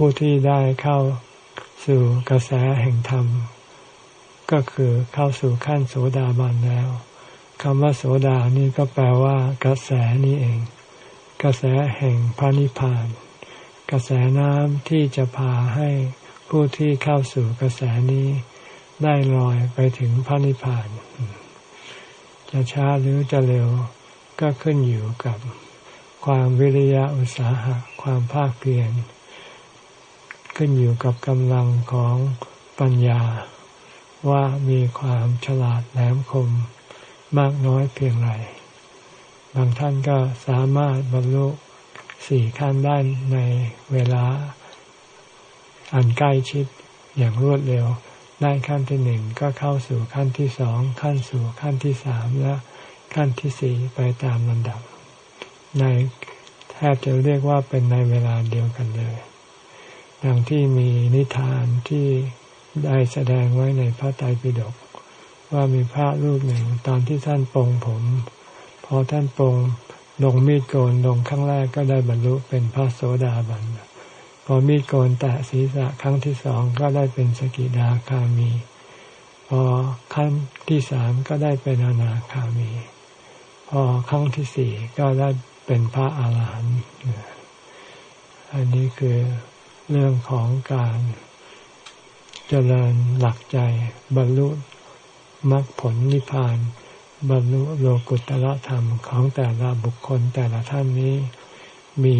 ผู้ที่ได้เข้าสู่กระแสแห่งธรรม ก็คือเข้าสู่ขั้นโสดาบันแล้วคำว่าโสดานี่ก็แปลว่ากระแสนี่เอง กระแสแห่งพระนิพพาน กระแสน้ำที่จะพาให้ผู้ที่เข้าสู่กระแสนี้ได้ลอยไปถึงพระนิพพาน จะช้าหรือจะเร็วก็ขึ้นอยู่กับความวิริยะอุตสาหะ ความภาคเพียร ขึ้นอยู่กับกำลังของปัญญา ว่ามีความฉลาดแหลมคมมากน้อยเพียงไร บางท่านก็สามารถบรรลุสี่ขั้นได้ในเวลาอันใกล้ชิดอย่างรวดเร็ว ได้ขั้นที่หนึ่งก็เข้าสู่ขั้นที่สองขั้นสู่ขั้นที่สามและขั้นที่สี่ไปตามลำดับ ในแทบจะเรียกว่าเป็นในเวลาเดียวกันเลย ดังที่มีนิทานที่ได้แสดงไว้ในพระไตรปิฎกว่ามีพระรูปหนึ่งตอนที่ท่านปรงผม พอท่านปรงลงมีดโกนลงครั้งแรกก็ได้บรรลุเป็นพระโสดาบันพอมีดโกนแตะศีรษะครั้งที่สองก็ได้เป็นสกิดาคามี พอขั้นที่สามก็ได้เป็นอนาคามี พอครั้งที่สี่ก็ได้เป็นพระอาหารหันต์อันนี้คือ เรื่องของการเจริญหลักใจ บรรลุมรรคผลนิพพาน บรรลุโลกุตละธรรมของแต่ละบุคคลแต่ละท่านนี้ มี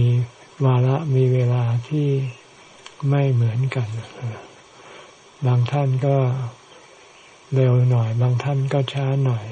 วาระมีเวลาที่ไม่เหมือนกัน บางท่านก็เร็วหน่อย บางท่านก็ช้าหน่อย